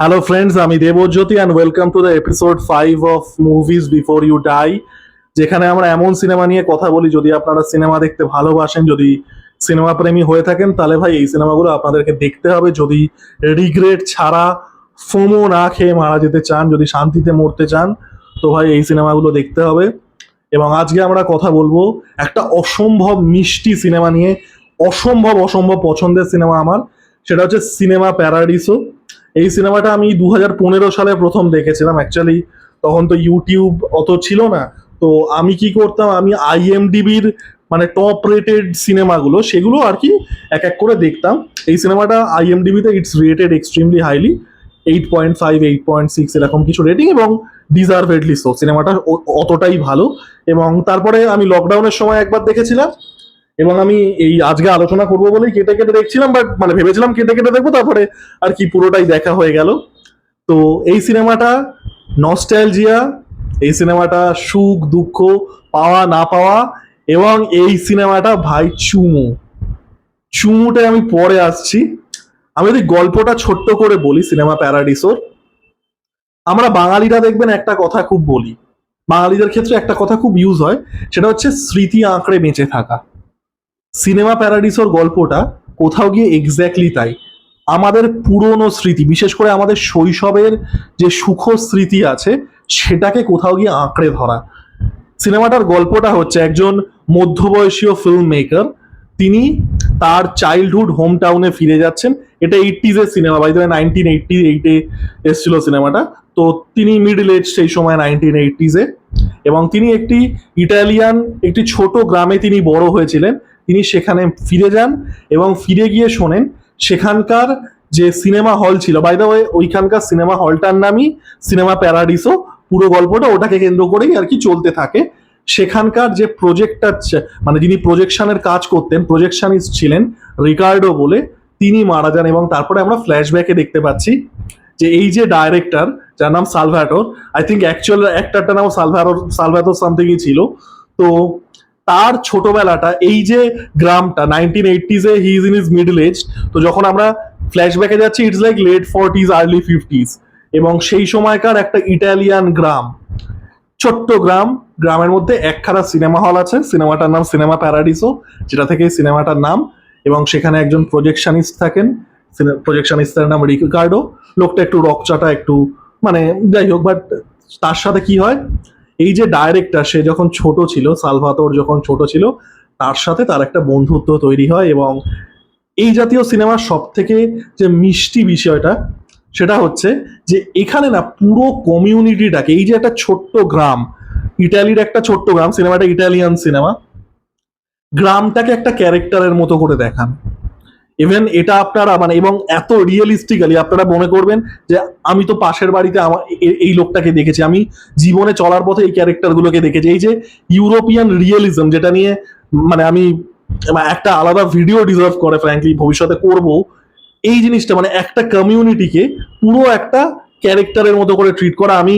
Hello friends আমি Debjyoti and welcome to the episode five of movies before you die যেখানে আমরা এমন cinema নিয়ে কথা বলি যদি আপনারা সিনেমা দেখতে ভালোবাসেন, যদি সিনেমা প্রেমী হয়ে থাকেন, তাহলে ভাই এই সিনেমাগুলো আপনাদেরকে দেখতে হবে। যদি রিগ্রেট ছাড়া ফোমো না খেয়ে মারা যেতে চান, যদি শান্তিতে মরতে চান, তো ভাই এই সিনেমাগুলো দেখতে হবে। এবং আজকে আমরা কথা বলব একটা অসম্ভব মিষ্টি সিনেমা নিয়ে, অসম্ভব অসম্ভব পছন্দের সিনেমা আমার, সেটা হচ্ছে সিনেমা প্যারাডিসো এই সিনেমাটা আমি দু হাজার পনেরো সালে প্রথম দেখেছিলাম অ্যাকচুয়ালি তখন তো ইউটিউব অত ছিল না। তো আমি কি করতাম, আমি আইএমডিবির মানে টপ রেটেড সিনেমাগুলো, সেগুলো আর কি এক এক করে দেখতাম। এই সিনেমাটা আইএমডিবিতে it's rated extremely highly eight point five eight point six এরকম কিছু রেটিং এবং ডিজার্ভেডলি সো সিনেমাটা অতটাই ভালো। এবং তারপরে আমি লকডাউনের সময় একবার দেখেছিলাম। এবং আমি এই আজকে আলোচনা করব বলেই কেটে কেটে দেখছিলাম বাট মানে ভেবেছিলাম কেটে কেটে দেখব, তারপরে আর কি পুরোটাই দেখা হয়ে গেল। তো এই সিনেমাটা নস্টালজিয়া এই সিনেমাটা সুখ, দুঃখ, পাওয়া, না পাওয়া, এবং এই সিনেমাটা ভাই চুমু। চুমুটা আমি পরে আসছি। আমি যদি গল্পটা ছোট্ট করে বলি, সিনেমা প্যারাডিসোর, আমরা বাঙালিরা দেখবেন একটা কথা খুব বলি। বাঙালিদের ক্ষেত্রে একটা কথা খুব ইউজ হয়, সেটা হচ্ছে স্মৃতি আঁকড়ে বেঁচে থাকা। সিনেমা প্যারাডিসোর গল্পটা কোথাও গিয়ে এক্স্যাক্টলি তাই। আমাদের পুরনো স্মৃতি, বিশেষ করে আমাদের শৈশবের যে সুখ স্মৃতি আছে, সেটাকে কোথাও গিয়ে আঁকড়ে ধরা। সিনেমাটার গল্পটা হচ্ছে একজন মধ্যবয়সীয় ফিল্ম মেকার তিনি তার চাইল্ডহুড হোম টাউনে ফিরে যাচ্ছেন। এটা এইটিজের সিনেমা বাই নাইনটিন এইটটি এইটে এসেছিল সিনেমাটা তো তিনি মিডল এজ সেই সময় নাইনটিন এইটিজে এবং তিনি একটি ইটালিয়ান একটি ছোট গ্রামে তিনি বড় হয়েছিলেন। তিনি সেখানে ফিরে যান এবং ফিরে গিয়ে শোনেন সেখানকার যে সিনেমা হল ছিল। বাই দ্য ওয়ে ওইখানকার সিনেমা হলটার নামই সিনেমা প্যারাডিসো। পুরো গল্পটা ওটাকে কেন্দ্র করেই আর কি চলতে থাকে। সেখানকার যে প্রজেক্টর মানে যিনি প্রজেকশনের কাজ করতেন প্রজেকশনিস্ট ছিলেন রিকার্ডো বলে, তিনি মারা যান এবং তারপরে আমরা ফ্ল্যাশব্যাকে দেখতে পাচ্ছি যে এই যে ডাইরেক্টর যার নাম সালভ্যাটোর আই থিঙ্ক অ্যাকচুয়াল অ্যাক্টরটার নাম সালভ্যাটোর সালভ্যাটোর সামথিংই ছিল। তো তার ছোটবেলাটা, এই যে গ্রামটা nineteen এইটিজে he is in is middle age তো যখন আমরা ফ্ল্যাশব্যাকে যাচ্ছি it's like late forties early fifties এবং সেই সময়কার একটা ইটালিয়ান গ্রাম, ছোট্ট গ্রাম, গ্রামের মধ্যে একখানা সিনেমা হল আছে সিনেমাটার নাম সিনেমা প্যারাডিসো যেটা থেকে সিনেমাটার নাম, এবং সেখানে একজন প্রজেকশনিস্ট থাকেন প্রজেকশনিস্টের নাম রিকার্ডো লোকটা একটু রকচাটা, একটু মানে যাই হোক বাট তার সাথে কি হয়? এই যে ডাইরেক্টর সে যখন ছোট ছিল, সালভাতোর যখন ছোট ছিল, তার সাথে তার একটা বন্ধুত্ব তৈরি হয় এবং এই জাতীয় সিনেমার সব থেকে যে মিষ্টি বিষয়টা, সেটা হচ্ছে যে এখানে না পুরো কমিউনিটিটাকে এই যে একটা ছোট্ট গ্রাম, ইটালির একটা ছোট্ট গ্রাম, সিনেমাটা ইটালিয়ান সিনেমা, গ্রামটাকে একটা ক্যারেক্টারের মতো করে দেখান। ইভেন এটা আপনারা মানে এবং এত রিয়েলিস্টিক্যালি আপনারা মনে করবেন যে আমি তো পাশের বাড়িতে আমার এই লোকটাকে দেখেছি। আমি জীবনে চলার পথে এই ক্যারেক্টারগুলোকে দেখেছি। এই যে ইউরোপিয়ান রিয়েলিজম যেটা নিয়ে মানে আমি একটা আলাদা ভিডিও ডিজার্ভ করে ফ্র্যাঙ্কলি ভবিষ্যতে করব, এই জিনিসটা মানে একটা কমিউনিটিকে পুরো একটা ক্যারেক্টারের মতো করে ট্রিট করা। আমি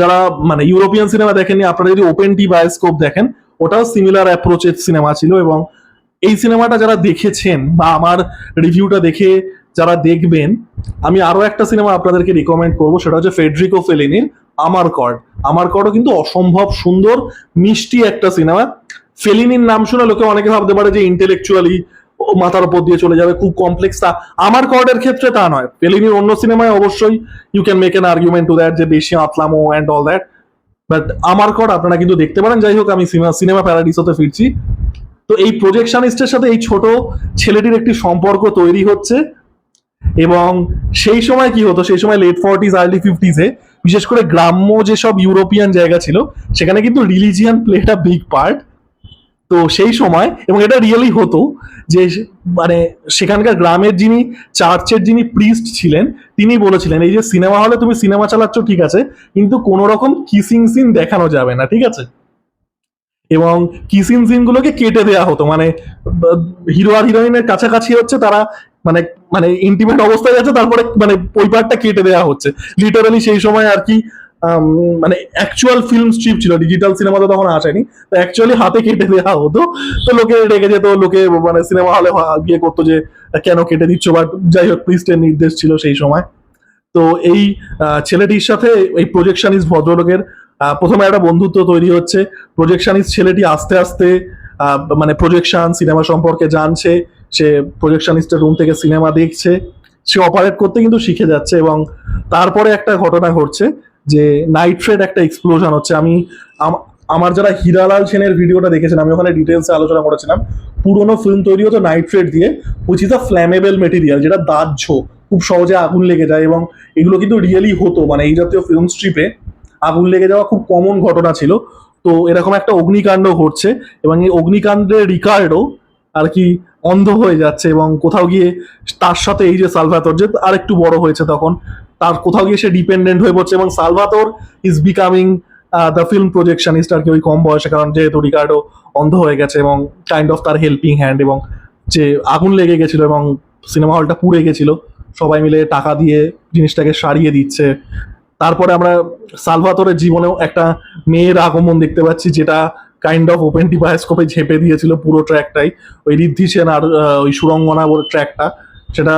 যারা মানে ইউরোপিয়ান সিনেমা দেখেননি, আপনারা যদি ওপেন টি বায়োস্কোপ দেখেন, ওটাও সিমিলার অ্যাপ্রোচের সিনেমা ছিল এবং এই সিনেমাটা যারা দেখেছেন বা আমার রিভিউটা দেখে যারা দেখবেন, আমি আরও একটা সিনেমা আপনাদেরকে রিকমেন্ড করব, সেটা হচ্ছে ফেডরিকো ফেলিনির আমার কর্ড আমার কর্ডও কিন্তু অসম্ভব সুন্দর, মিষ্টি একটা সিনেমা। ফেলিনির নাম শুনে লোকে অনেকে ভাবতে পারে যে ইন্টেলেকচুয়ালি মাথার উপর দিয়ে চলে যাবে, খুব কমপ্লেক্স তা। আমার কর্ডের ক্ষেত্রে তা নয়। ফেলিনির অন্য সিনেমায় অবশ্যই you can make an argument to that যে বেশি আতলামো অ্যান্ড অল দ্যাট বাট আমার কর্ড আপনারা কিন্তু দেখতে পারেন। যাই হোক, আমি সিনেমা প্যারাডিসোতে ফিরছি। তো এই প্রজেকশনিস্টের সাথে এই ছোট ছেলেটির একটি সম্পর্ক তৈরি হচ্ছে এবং সেই সময় কি হতো? সেই সময় লেট ফর্টিজ আর্লি ফিফটিজে বিশেষ করে গ্রাম্য যেসব ইউরোপিয়ান জায়গা ছিল, সেখানে কিন্তু রিলিজিয়ান প্লেটা বিগ পার্ট তো সেই সময়, এবং এটা রিয়েলি হতো যে মানে সেখানকার গ্রামের যিনি চার্চের যিনি প্রিস্ট ছিলেন, তিনি বলেছিলেন, এই যে সিনেমা হলে তুমি সিনেমা চালাচ্ছ, ঠিক আছে, কিন্তু কোনো রকম কিসিং সিন দেখানো যাবে না, ঠিক আছে? এবং কিসিং সিন গুলোকে কেটে দেওয়া হতো। মানে হিরো আর হিরোইনের কাছাকাছি হচ্ছে তারা মানে মানে ইন্টিমেট অবস্থায় আছে তারপরে মানে ওই পার্টটা কেটে দেওয়া হচ্ছে। লিটারালি সেই সময় আর কি মানে অ্যাকচুয়াল ফিল্ম স্ট্রিপ ছিল ডিজিটাল সিনেমা তো তখন আসেনি। তো অ্যাকচুয়ালি হাতে কেটে দেওয়া হতো। তো লোকে রেগে যেত লোকে মানে সিনেমা হলে গিয়ে করতো যে কেন কেটে দিচ্ছ? বাট যাই হোক প্রিস্টের নির্দেশ ছিল সেই সময়। তো এই ছেলেটির সাথে এই প্রজেকশনিস্ট ভদ্রলোকের আহ, প্রথমে একটা বন্ধুত্ব তৈরি হচ্ছে। প্রজেকশনিস্ট ছেলেটি আস্তে আস্তে মানে প্রজেকশন সিনেমা সম্পর্কে জানছে। সে প্রজেকশনিস্টের রুম থেকে সিনেমা দেখছে। সে অপারেট করতে কিন্তু শিখে যাচ্ছে এবং তারপরে একটা ঘটনা ঘটছে যে নাইট্রেট একটা এক্সপ্লোশন হচ্ছে। আমি আমার যারা হীরালাল সেনের ভিডিওটা দেখেছেন, আমি ওখানে ডিটেলসে আলোচনা করেছিলাম। পুরোনো ফিল্ম তৈরি হতো নাইট্রেট দিয়ে which is a flammable material যেটা দাহ্য, খুব সহজে আগুন লেগে যায় এবং এগুলো কিন্তু রিয়েলি হতো। মানে এই জাতীয় ফিল্ম স্ট্রিপে আগুন লেগে যাওয়া খুব কমন ঘটনা ছিল। তো এরকম একটা অগ্নিকাণ্ড ঘটছে এবং এই অগ্নিকাণ্ডে রিকার্ডো আর কি অন্ধ হয়ে যাচ্ছে এবং কোথাও গিয়ে তার সাথে এই যে সালভাতর যে আর একটু বড় হয়েছে তখন, তার কোথাও গিয়ে সে ডিপেন্ডেন্ট হয়ে পড়ছে এবং Salvatore is becoming the film projectionist আর কি ওই কম বয়সে কারণ যেহেতু রিকার্ডো অন্ধ হয়ে গেছে এবং কাইন্ড অফ তার হেল্পিং হ্যান্ড এবং যে আগুন লেগে গেছিল এবং সিনেমা হলটা পুড়ে গেছিল, সবাই মিলে টাকা দিয়ে জিনিসটাকে সারিয়ে দিচ্ছে। তারপরে আমরা সালভাতরের জীবনেও একটা মেয়ের আগমন দেখতে পাচ্ছি, যেটা কাইন্ড অফ ওপেন টিবায়োস্কোপে ঝেপে দিয়েছিল পুরো ট্র্যাকটাই ওই রিদ্ধি সেন আর ওই সুরঙ্গনা ট্র্যাকটা সেটা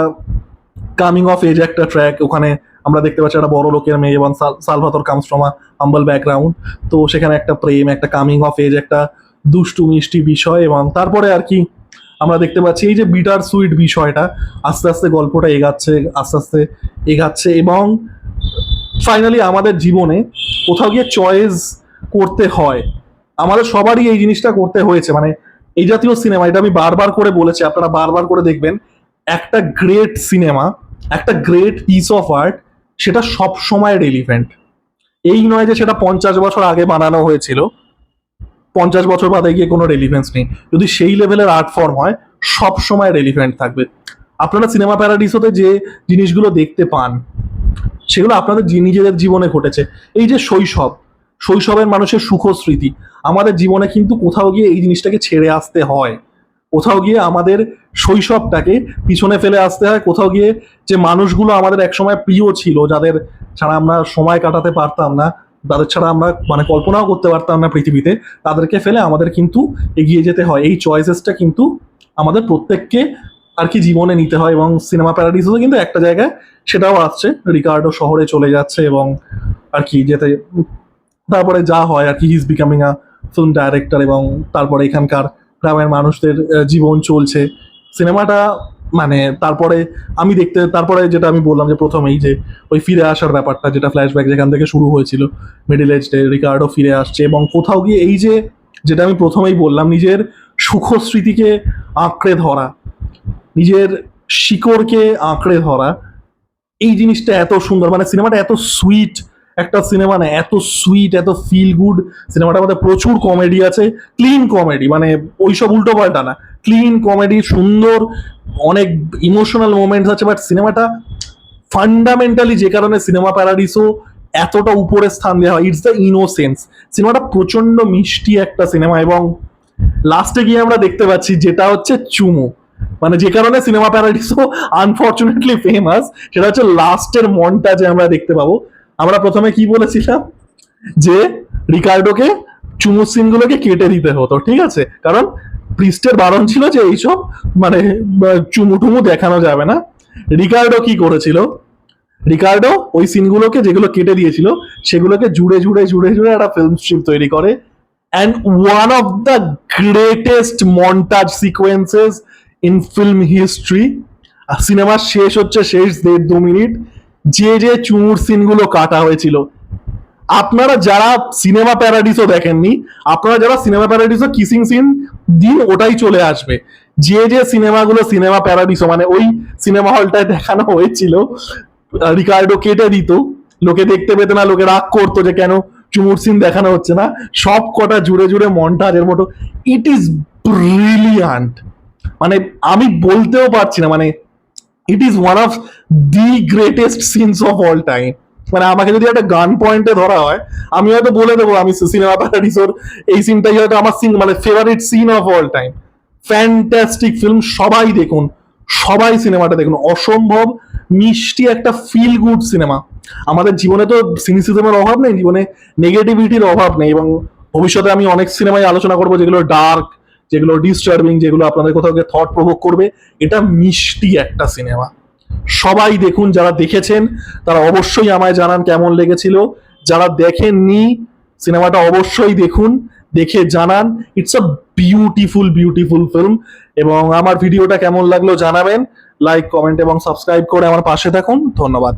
কামিং অফ এজ একটা ট্র্যাক ওখানে আমরা দেখতে পাচ্ছি একটা বড় লোকের মেয়ে এবং সাল- Salvatore comes from humble background তো সেখানে একটা প্রেম, একটা কামিং অফ এজ একটা দুষ্টু, মিষ্টি বিষয় এবং তারপরে আর কি আমরা দেখতে পাচ্ছি এই যে বিটার সুইট বিষয়টা, আস্তে আস্তে গল্পটা এগাচ্ছে, আস্তে আস্তে এগাচ্ছে এবং ফাইনালি আমাদের জীবনে কোথাও গিয়ে চয়েস করতে হয়। আমাদের সবারই এই জিনিসটা করতে হয়েছে। মানে এই জাতীয় সিনেমা এটা আমি বারবার করে বলেছি, আপনারা বারবার করে দেখবেন, একটা গ্রেট সিনেমা একটা গ্রেট পিস অফ আর্ট সেটা সব সময় রেলিভেন্ট এই নয় যে সেটা পঞ্চাশ বছর আগে বানানো হয়েছিল, পঞ্চাশ বছর বাদে গিয়ে কোনো রেলিভেন্স নেই। যদি সেই লেভেলের আর্ট ফর্ম হয়, সব সময় রেলিভেন্ট থাকবে। আপনারা সিনেমা প্যারাডিসোতে যে জিনিসগুলো দেখতে পান সেগুলো আপনাদের নিজেদের জীবনে ঘটেছে। এই যে শৈশব, শৈশবের মানুষের সুখ স্মৃতি, আমাদের জীবনে কিন্তু কোথাও গিয়ে এই জিনিসটাকে ছেড়ে আসতে হয়। কোথাও গিয়ে আমাদের শৈশবটাকে পিছনে ফেলে আসতে হয়। কোথাও গিয়ে যে মানুষগুলো আমাদের একসময় প্রিয় ছিল, যাদের ছাড়া আমরা সময় কাটাতে পারতাম না, তাদের ছাড়া আমরা মানে কল্পনাও করতে পারতাম না পৃথিবীতে, তাদেরকে ফেলে আমাদের কিন্তু এগিয়ে যেতে হয়। এই চয়েসেসটা কিন্তু আমাদের প্রত্যেককে আর কি জীবনে নিতে হয় এবং সিনেমা প্যারাডিসও কিন্তু একটা জায়গায় সেটাও আসছে। রিকার্ডো শহরে চলে যাচ্ছে এবং আর কি যেতে, তারপরে যা হয় আর কি is becoming a film director এবং তারপরে এখানকার গ্রামের মানুষদের জীবন চলছে। সিনেমাটা মানে তারপরে আমি দেখতে, তারপরে যেটা আমি বললাম যে প্রথমেই যে ওই ফিরে আসার ব্যাপারটা, যেটা ফ্ল্যাশব্যাক যেখান থেকে শুরু হয়েছিল মিডিল এজডে রিকার্ডো ফিরে আসছে এবং কোথাও গিয়ে এই যে, যেটা আমি প্রথমেই বললাম, নিজের সুখ স্মৃতিকে আঁকড়ে ধরা। নিজের শিকড়কে আঁকড়ে ধরা, এই জিনিসটা এত সুন্দর মানে সিনেমাটা এত সুইট একটা সিনেমা না, এত সুইট, এত ফিল গুড সিনেমাটার মধ্যে প্রচুর কমেডি আছে ক্লিন কমেডি মানে ওইসব উল্টো পাল্টা না ক্লিন কমেডি সুন্দর, অনেক ইমোশনাল মোমেন্টস আছে বাট সিনেমাটা ফান্ডামেন্টালি যে কারণে সিনেমা প্যারাডিসও এতটা উপরে স্থান দেওয়া হয় ইটস দ্য ইনোসেন্স সিনেমাটা প্রচণ্ড মিষ্টি একটা সিনেমা এবং লাস্টে গিয়ে আমরা দেখতে পাচ্ছি যেটা হচ্ছে চুমু। মানে যে কারণে সিনেমা প্যারাডিসও আনফর্চুনেটলি ফেমাস সেটা হচ্ছে লাস্টের মনটা যে আমরা দেখতে পাবো। আমরা প্রথমে কি বলেছিলাম? যে রিকার্ডোকে চুমু সিনগুলোকে কেটে দিতে হতো ঠিক আছে? কারণ প্রিস্টের বারণ ছিল যে এইসব মানে বা, চুমু টুমু দেখানো যাবে না। রিকার্ডো কি করেছিল? রিকার্ডো ওই সিনগুলোকে যেগুলো কেটে দিয়েছিল সেগুলোকে জুড়ে জুড়ে জুড়ে জুড়ে একটা ফিল্ম স্ট্রিপ তৈরি করে। And one of the greatest montage sequences in film history cinema শেষ হচ্ছে শেষ দেড় দু মিনিট, যে যে চুমুর সিনগুলো কাটা হয়েছিল। আপনারা যারা সিনেমা প্যারাডিসও দেখেননি, আপনারা যারা সিনেমা প্যারাডিসও কিসিং সিন দিন, ওটাই চলে আসবে। যে যে সিনেমাগুলো সিনেমা প্যারাডিসও মানে ওই সিনেমা হলটায় দেখানো হয়েছিল রিকার্ডো কেটে দিত। লোকে দেখতে পেত না, লোকে রাগ করতো যে কেন চুমুর সিন দেখানো হচ্ছে না। সব কটা জুড়ে জুড়ে মন্টাজের মতো। ইট ইজ ব্রিলিয়ান্ট মানে আমি বলতেও পারছি না মানে it is one of the greatest scenes of all time মানে আমাকে যদি একটা গান পয়েন্টে ধরা হয়, আমি হয়তো বলে দেবো, আমি সিনেমা প্যারাডিসোর এই সিনটাই হয়তো আমার সিন মানে favourite scene of all time fantastic film সবাই দেখুন, সবাই সিনেমাটা দেখুন। অসম্ভব মিষ্টি একটা ফিল গুড সিনেমা আমাদের জীবনে তো সিনিসিজমের অভাব নেই, জীবনে নেগেটিভিটির অভাব নেই এবং ভবিষ্যতে আমি অনেক সিনেমায় আলোচনা করব যেগুলো ডার্ক যেগুলো ডিস্টার্বিং যেগুলো আপনাদের কোথাও গিয়ে থট প্রভোগ করবে, এটা মিষ্টি একটা সিনেমা সবাই দেখুন, যারা দেখেছেন, তারা অবশ্যই আমায় জানান কেমন লেগেছিল। যারা দেখেননি সিনেমাটা অবশ্যই দেখুন, দেখে জানান। It's a beautiful beautiful film এবং আমার ভিডিওটা কেমন লাগল জানাবেন। লাইক কমেন্ট এবং সাবস্ক্রাইব করে আমার পাশে থাকুন। ধন্যবাদ।